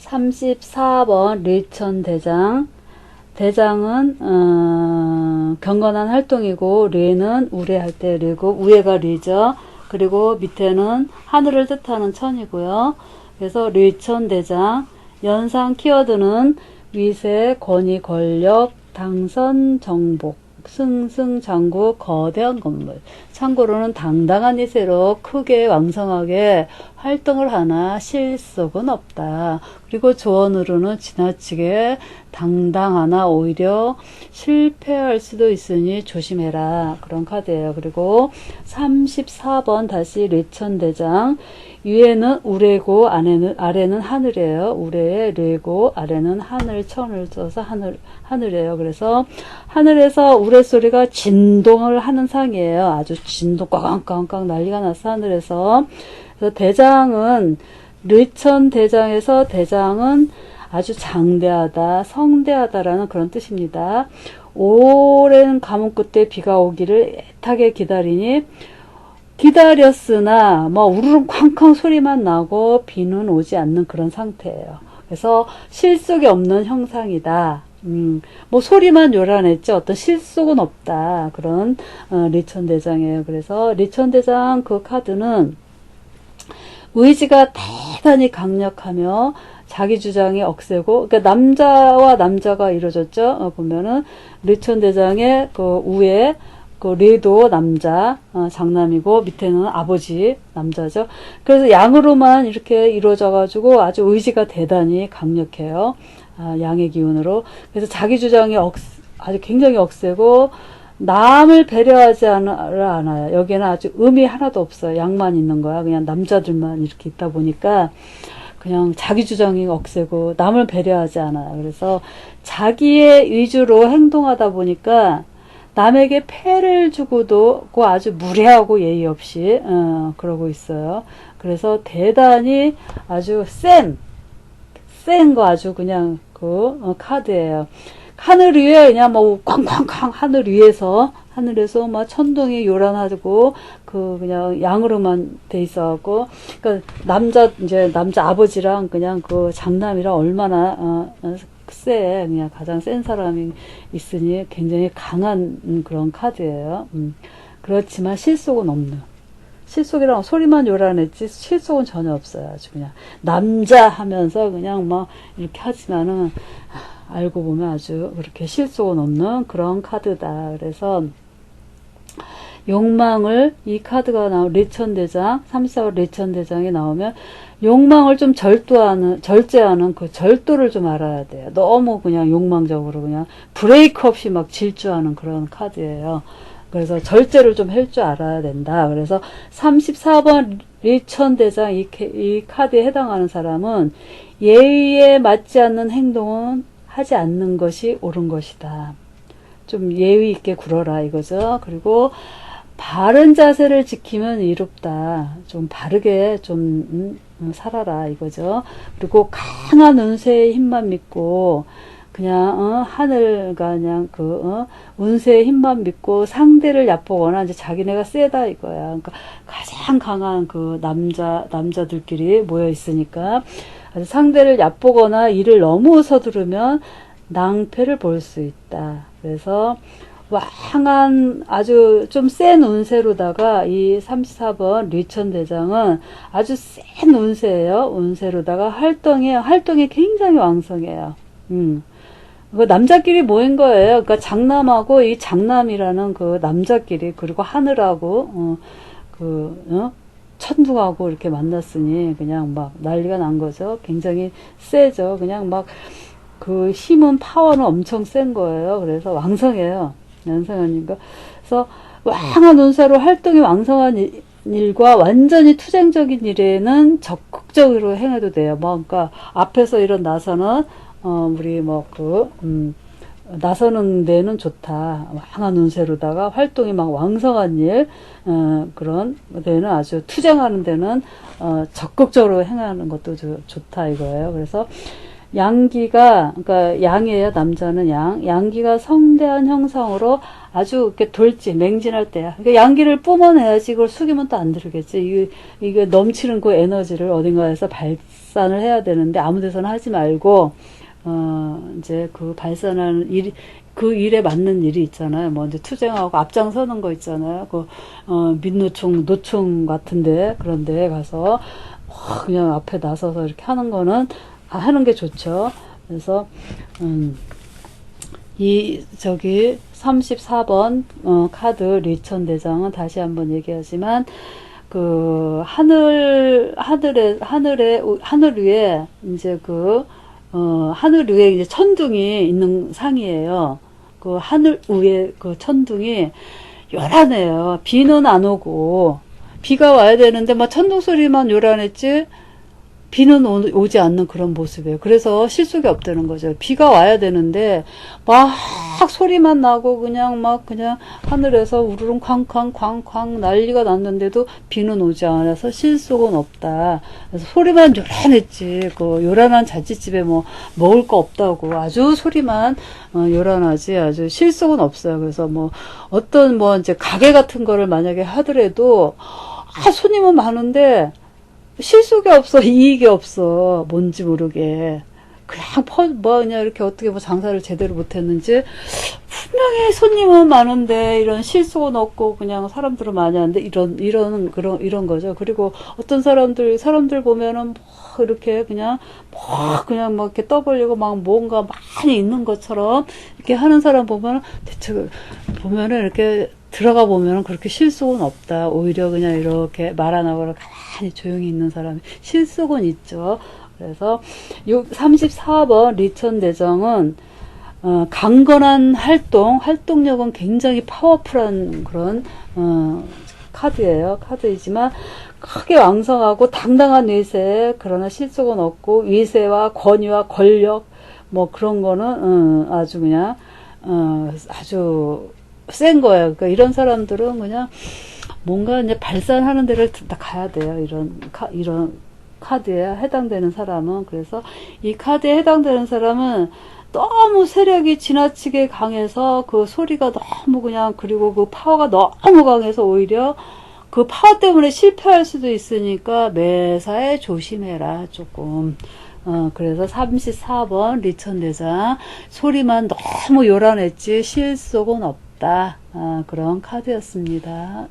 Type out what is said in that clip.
34번 리천 대장. 대장은 어, 경건한 활동이고 뇌는 우레할 때 뇌고 우에가 뇌죠. 그리고 밑에는 하늘을 뜻하는 천이고요. 그래서 뇌천 대장 연상 키워드는 위세, 권위, 권력, 당선, 정복, 승승장구, 거대한 건물. 참고로는 당당한 이세로 크게 왕성하게 활동을 하나 실속은 없다. 그리고 조언으로는 지나치게 당당하나 오히려 실패할 수도 있으니 조심해라. 그런 카드예요. 그리고 34번 다시 레천대장. 위에는 우레고 아래는 아래는 하늘이에요. 우레에 레고 아래는 하늘 천을 써서 하늘 하늘이에요. 그래서 하늘에서 우레 소리가 진동을 하는 상이에요. 아주 진동 꽝꽝꽝 난리가 났어 하늘에서. 그래서 대장은 르천 대장에서 대장은 아주 장대하다, 성대하다라는 그런 뜻입니다. 오랜 가뭄 끝에 비가 오기를 애타게 기다리니 기다렸으나 뭐 우르릉 쾅쾅 소리만 나고 비는 오지 않는 그런 상태예요. 그래서 실속이 없는 형상이다. 음, 뭐 소리만 요란했지 어떤 실속은 없다. 그런 어, 리천 대장이에요. 그래서 리천 대장 그 카드는 의지가 대단히 강력하며 자기 주장이 억세고 그러니까 남자와 남자가 이루어졌죠. 어, 보면은 리천 대장의 그 우에 그 레도 남자 어, 장남이고 밑에는 아버지 남자죠. 그래서 양으로만 이렇게 이루어져 가지고 아주 의지가 대단히 강력해요. 아, 양의 기운으로. 그래서 자기 주장이 억, 아주 굉장히 억세고 남을 배려하지 않아요. 여기에는 아주 의미 하나도 없어요. 양만 있는 거야. 그냥 남자들만 이렇게 있다 보니까 그냥 자기 주장이 억세고 남을 배려하지 않아요. 그래서 자기의 위주로 행동하다 보니까 남에게 패를 주고도 그 아주 무례하고 예의 없이 어, 그러고 있어요. 그래서 대단히 아주 센, 센 거 아주 그냥 그 어, 카드예요. 하늘 위에 그냥 뭐 쾅쾅쾅 하늘 위에서 하늘에서 막 천둥이 요란하고 그 그냥 양으로만 돼 있어갖고 그러니까 남자 이제 남자 아버지랑 그냥 그 장남이랑 얼마나 어, 그냥 가장 센 사람이 있으니 굉장히 강한 그런 카드예요. 음. 그렇지만 실속은 없는. 실속이랑 소리만 요란했지 실속은 전혀 없어요. 아주 그냥 남자 하면서 그냥 막 이렇게 하지만은 알고 보면 아주 그렇게 실속은 없는 그런 카드다. 그래서 욕망을 이 카드가 나온 리천대장 34월 리천대장이 나오면 욕망을 좀 절도하는 절제하는 그 절도를 좀 알아야 돼요. 너무 그냥 욕망적으로 그냥 브레이크 없이 막 질주하는 그런 카드예요. 그래서 절제를 좀 할 줄 알아야 된다. 그래서 34번 리천대장 이, 이 카드에 해당하는 사람은 예의에 맞지 않는 행동은 하지 않는 것이 옳은 것이다. 좀 예의 있게 굴어라 이거죠. 그리고 바른 자세를 지키면 이롭다. 좀 바르게 좀 음, 음, 살아라 이거죠. 그리고 강한 운세의 힘만 믿고 그냥 어, 하늘과 그냥 그 어, 운세의 힘만 믿고 상대를 얕보거나 이제 자기네가 세다 이거야. 그러니까 가장 강한 그 남자 남자들끼리 모여 있으니까 상대를 얕보거나 이를 너무 서두르면 낭패를 볼 수 있다. 그래서 왕한 아주 좀 센 운세로다가 이 34번 류천 대장은 아주 센 운세예요. 운세로다가 활동이 활동이 굉장히 왕성해요. 음. 그 남자끼리 모인 거예요. 그러니까 장남하고 이 장남이라는 그 남자끼리 그리고 하늘하고 어, 그 어? 천둥하고 이렇게 만났으니 그냥 막 난리가 난 거죠. 굉장히 세죠. 그냥 막 그 힘은 파워는 엄청 센 거예요. 그래서 왕성해요. 연상하니까. 그래서 왕한 운사로 활동이 왕성한 일과 완전히 투쟁적인 일에는 적극적으로 행해도 돼요. 뭐, 그러니까 앞에서 이런 나서는, 어, 우리 뭐, 그, 음, 나서는 데는 좋다. 왕한 운세로다가 활동이 막 왕성한 일, 어, 그런 데는 아주 투쟁하는 데는, 어, 적극적으로 행하는 것도 조, 좋다 이거예요. 그래서 양기가 그러니까 양이에요 남자는 양 양기가 성대한 형상으로 아주 이렇게 돌지 맹진할 때야 그러니까 양기를 뿜어내야지 이걸 숙이면 또 안 들으겠지 이게, 이게 넘치는 그 에너지를 어딘가에서 발산을 해야 되는데 아무 데서나 하지 말고 어 이제 그 발산하는 일, 그 일에 맞는 일이 있잖아요. 뭐 이제 투쟁하고 앞장서는 거 있잖아요. 그, 어, 민노총, 노총 같은데, 그런 데 가서, 와, 그냥 앞에 나서서 이렇게 하는 거는, 아, 하는 게 좋죠. 그래서, 음, 이, 저기, 34번, 어, 카드 리천 대장은 다시 한번 얘기하지만, 그, 하늘, 하늘에, 하늘에, 하늘 위에, 이제 그, 어, 하늘 위에 이제 천둥이 있는 상이에요. 그 하늘 위에 그 천둥이 요란해요. 비는 안 오고, 비가 와야 되는데, 막 천둥 소리만 요란했지, 비는 오, 지 않는 그런 모습이에요. 그래서 실속이 없다는 거죠. 비가 와야 되는데, 막 소리만 나고, 그냥 막 그냥 하늘에서 우르릉 쾅쾅 쾅쾅 난리가 났는데도 비는 오지 않아서 실속은 없다. 그래서 소리만 요란했지. 그 요란한 자취집에 뭐 먹을 거 없다고. 아주 소리만 어, 요란하지. 아주 실속은 없어요. 그래서 뭐 어떤 뭐 이제 가게 같은 거를 만약에 하더라도, 아, 손님은 많은데, 실속이 없어, 이익이 없어, 뭔지 모르게. 그냥 퍼, 뭐, 그냥 이렇게 어떻게 뭐 장사를 제대로 못했는지, 분명히 손님은 많은데, 이런 실속은 없고, 그냥 사람들은 많이 하는데, 이런, 이런, 그런, 이런 거죠. 그리고 어떤 사람들, 사람들 보면은, 뭐, 이렇게 그냥, 뭐, 그냥 뭐 이렇게 떠벌리고 막 뭔가 많이 있는 것처럼, 이렇게 하는 사람 보면은, 대체, 보면은 이렇게, 들어가 보면은 그렇게 실속은 없다. 오히려 그냥 이렇게 말 안 하고 가만히 조용히 있는 사람이 실속은 있죠. 그래서 34번 리천 대정은 어, 강건한 활동, 활동력은 굉장히 파워풀한 그런 어, 카드예요. 카드이지만 크게 왕성하고 당당한 위세, 그러나 실속은 없고 위세와 권위와 권력 뭐 그런 거는 어, 아주 그냥 어, 아주 센 거예요. 그러니까 이런 사람들은 그냥 뭔가 이제 발산하는 데를 다 가야 돼요. 이런 카, 이런 카드에 해당되는 사람은 그래서 이 카드에 해당되는 사람은 너무 세력이 지나치게 강해서 그 소리가 너무 그냥 그리고 그 파워가 너무 강해서 오히려 그 파워 때문에 실패할 수도 있으니까 매사에 조심해라 조금 어, 그래서 34번 리천 대장 소리만 너무 요란했지 실속은 없 다. 아, 그런 카드였습니다.